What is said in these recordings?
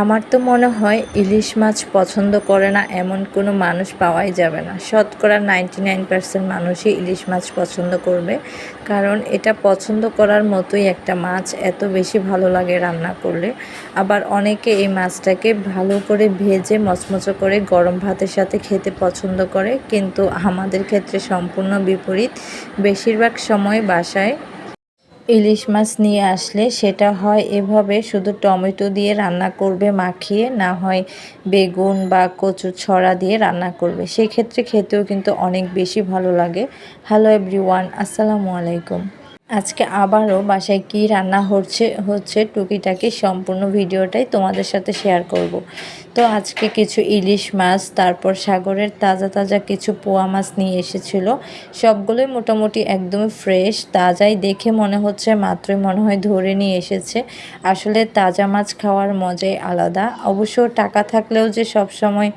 আমার তো মনে হয় ইলিশ মাছ পছন্দ করে না, এমন কোনো মানুষ পাওয়াই যাবে না। শতকরা নাইনটি নাইন পার্সেন্ট মানুষই ইলিশ মাছ পছন্দ করবে, কারণ এটা পছন্দ করার মতোই একটা মাছ, এত বেশি ভালো লাগে রান্না করলে। আবার অনেকে এই মাছটাকে ভালো করে ভেজে মচমচো করে গরম ভাতের সাথে খেতে পছন্দ করে, কিন্তু আমাদের ক্ষেত্রে সম্পূর্ণ বিপরীত। বেশিরভাগ সময় বাসায় ইলিশ মাছ নিয়ে আসলে সেটা হয় এভাবে শুধু টমেটো দিয়ে রান্না করবে মাখিয়ে, না হয় বেগুন বা কচু ছড়া দিয়ে রান্না করবে। সেক্ষেত্রে খেতেও কিন্তু অনেক বেশি ভালো লাগে। হ্যালো এভরিওয়ান আসসালামু আলাইকুম। আজকে আবারও বাসায় কি রান্না হচ্ছে হচ্ছে টুকিটাকি সম্পূর্ণ ভিডিওটাই তোমাদের সাথে শেয়ার করব। তো আজকে কিছু ইলিশ মাছ, তারপর সাগরের তাজা তাজা কিছু পোয়া মাছ নিয়ে এসেছিল। সবগুলোই মোটামুটি একদমই ফ্রেশ তাজাই দেখে মনে হচ্ছে, মাত্রই মনে হয় ধরে নিয়ে এসেছে। আসলে তাজা মাছ খাওয়ার মজাই আলাদা। অবশ্য টাকা থাকলেও যে সব সময়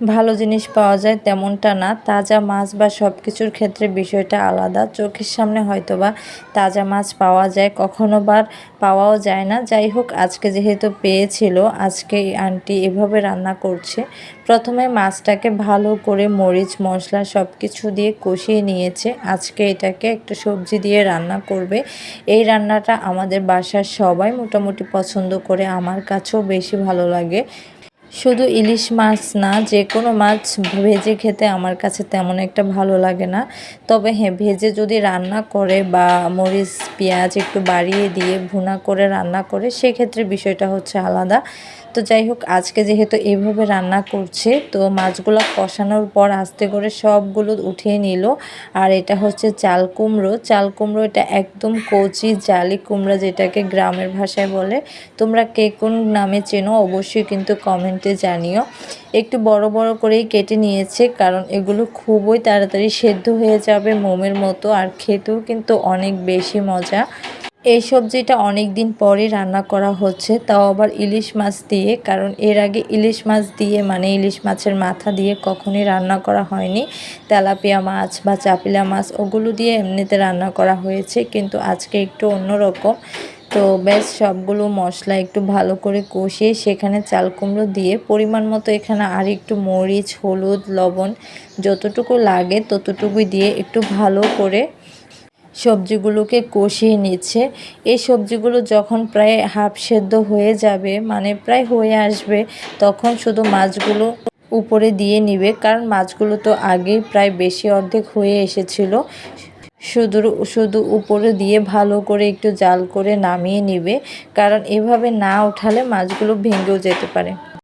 ভালো জিনিস পাওয়া যায় তেমনটা না। তাজা মাছ বা সব কিছুর ক্ষেত্রে বিষয়টা আলাদা। চোখের সামনে হয়তো বা তাজা মাছ পাওয়া যায়, কখনো বার পাওয়াও যায় না। যাই হোক, আজকে যেহেতু পেয়েছিল, আজকে আন্টি এভাবে রান্না করছে। প্রথমে মাছটাকে ভালো করে মরিচ, মশলা সব কিছু দিয়ে কষিয়ে নিয়েছে। আজকে এটাকে একটা সবজি দিয়ে রান্না করবে। এই রান্নাটা আমাদের বাসার সবাই মোটামুটি পছন্দ করে। আমার কাছেও বেশি ভালো লাগে। শুধু ইলিশ মাছ না, যে কোনো মাছ ভেজে খেতে আমার কাছে তেমন একটা ভালো লাগে না। তবে হ্যাঁ ভেজে যদি রান্না করে বা মরিচ, পেঁয়াজ একটু বাড়িয়ে দিয়ে ভুনা করে রান্না করে, সেক্ষেত্রে বিষয়টা হচ্ছে আলাদা। তো যাই হোক, আজকে যেহেতু এইভাবে রান্না করছে, তো মাছগুলো কষানোর পর আস্তে করে সবগুলো উঠিয়ে নিল। আর এটা হচ্ছে চাল কুমড়ো। চাল কুমড়ো এটা একদম কচি জালি কুমড়া যেটাকে গ্রামের ভাষায় বলে। তোমরা কে কোন নামে চেনো অবশ্যই কিন্তু কমেন্টে জানিও। একটু বড় বড় করেই কেটে নিয়েছে, কারণ এগুলো খুবই তাড়াতাড়ি সেদ্ধ হয়ে যাবে মোমের মতো, আর খেতেও কিন্তু অনেক বেশি মজা। এই সবজিটা অনেক দিন পরে রান্না করা হচ্ছে, তাও আবার ইলিশ মাছ দিয়ে, কারণ এর আগে ইলিশ মাছ দিয়ে মানে ইলিশ মাছের মাথা দিয়ে কখনই রান্না করা হয়নি। তেলাপিয়া মাছ বা চাপিলা মাছ, ওগুলো দিয়ে এমনিতে রান্না করা হয়েছে, কিন্তু আজকে একটু অন্যরকম। তো বেশ সবগুলো মশলা একটু ভালো করে কষিয়ে সেখানে চাল কুমড়ো দিয়ে পরিমাণ মতো এখানে আর একটু মরিচ, হলুদ, লবণ যতটুকু লাগে ততটুকুই দিয়ে একটু ভালো করে সবজিগুলোকে কষিয়ে নিচ্ছে। এই সবজিগুলো যখন প্রায় হাফ সেদ্ধ হয়ে যাবে মানে প্রায় হয়ে আসবে, তখন শুধু মাছগুলো উপরে দিয়ে নিবে, কারণ মাছগুলো তো আগেই প্রায় বেশি অর্ধেক হয়ে এসেছিল। শুধু শুধু উপরে দিয়ে ভালো করে একটু জাল করে নামিয়ে নিবে, কারণ এভাবে না উঠালে মাছগুলো ভেঙেও যেতে পারে।